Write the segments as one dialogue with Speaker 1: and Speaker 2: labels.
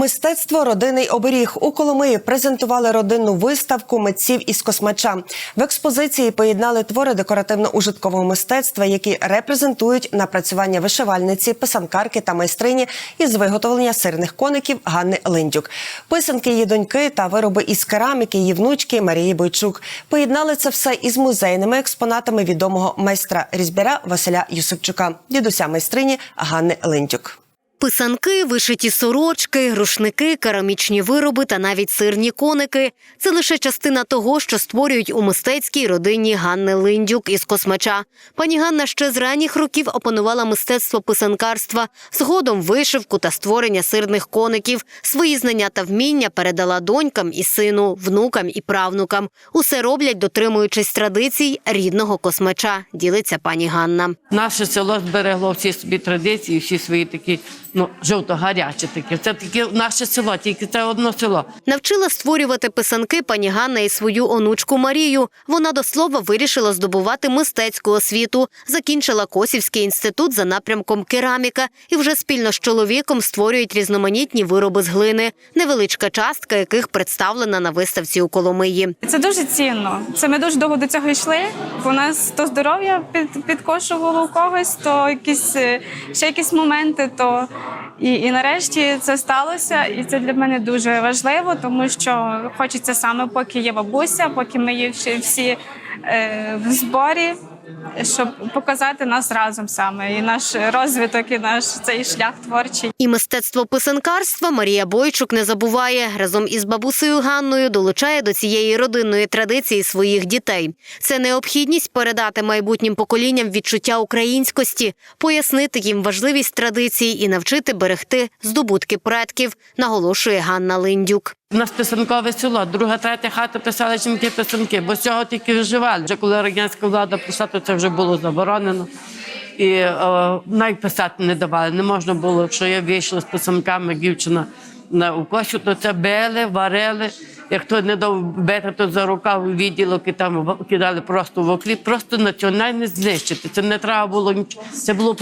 Speaker 1: Мистецтво родинний оберіг у Коломиї презентували родинну виставку митців із космача. В експозиції поєднали твори декоративно-ужиткового мистецтва, які репрезентують напрацювання вишивальниці, писанкарки та майстрині із виготовлення сирних коників Ганни Линдюк. Писанки її доньки та вироби із кераміки її внучки Марії Бойчук. Поєднали це все із музейними експонатами відомого майстра різьбяра Василя Юсупчука, дідуся майстрині Ганни Линдюк.
Speaker 2: Писанки, вишиті сорочки, рушники, керамічні вироби та навіть сирні коники – це лише частина того, що створюють у мистецькій родині Ганни Линдюк із Космача. Пані Ганна ще з ранніх років опанувала мистецтво писанкарства, згодом вишивку та створення сирних коників. Свої знання та вміння передала донькам і сину, внукам і правнукам. Усе роблять, дотримуючись традицій рідного Космача, ділиться пані Ганна.
Speaker 3: Наше село зберегло всі собі традиції, всі свої такі, ну, жовто-гарячі такі. Це таке наше село, тільки це одно село.
Speaker 2: Навчила створювати писанки пані Ганна і свою онучку Марію. Вона до слова вирішила здобувати мистецьку освіту, закінчила Косівський інститут за напрямком кераміка і вже спільно з чоловіком створюють різноманітні вироби з глини, невеличка частка яких представлена на виставці у Коломиї.
Speaker 4: Це дуже цінно. Це ми дуже довго до цього йшли. У нас то здоров'я під, підкошувало у когось, то якісь е, ще якісь моменти. То і, і нарешті це сталося, і це для мене дуже важливо, тому що хочеться саме, поки є бабуся, поки ми є всі, е, в зборі. Щоб показати нас разом саме, і наш розвиток, і наш цей шлях творчий.
Speaker 2: І мистецтво писанкарства Марія Бойчук не забуває. Разом із бабусею Ганною долучає до цієї родинної традиції своїх дітей. Це необхідність передати майбутнім поколінням відчуття українськості, пояснити їм важливість традицій і навчити берегти здобутки предків, наголошує Ганна Линдюк.
Speaker 3: У нас писанкове село, друга, третя хата писали жінки писанки, бо з цього тільки виживали. Вже коли радянська влада прийшла, то це вже було заборонено. І о, навіть писати не давали. Не можна було, якщо я вийшла з писанками, дівчина на укосю, то це били, варили. Як хто не дав бити, то за рукав відділок і там кидали просто в окліп. Просто національне знищити. Це не треба було нічого. Це було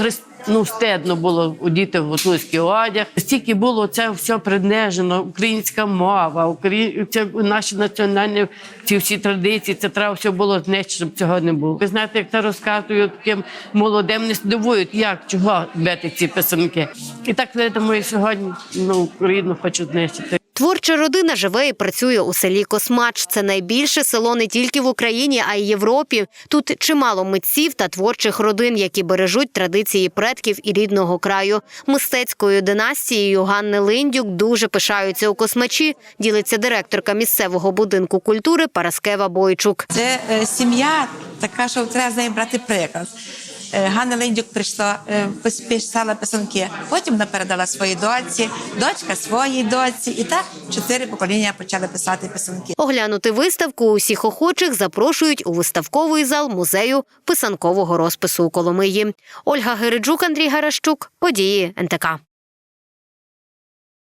Speaker 3: ну, стидно було одіти в гуцульський одяг. Стільки було це все принижено, українська мова, Украї... це наші національні ці всі традиції. Це треба все було знищити, щоб цього не було. Ви знаєте, як це розказують таким молодим, не здивують, як чого бити ці писанки. І так видимо, і сьогодні ну, Україну хочуть знищити.
Speaker 2: Творча родина живе і працює у селі Космач. Це найбільше село не тільки в Україні, а й Європі. Тут чимало митців та творчих родин, які бережуть традиції предків і рідного краю. Мистецькою династією Ганни Линдюк дуже пишаються у Космачі. Ділиться директорка місцевого будинку культури Параскева Бойчук.
Speaker 5: Це е, сім'я така, що треба з нею брати приклад. Е, Ганна Линдюк прийшла, е, писала писанки, потім вона передала своїй дочці, дочка своїй дочці, і так чотири покоління почали писати писанки.
Speaker 2: Оглянути виставку усіх охочих запрошують у виставковий зал музею писанкового розпису у Коломиї. Ольга Гериджук, Андрій Гаращук. Події НТК.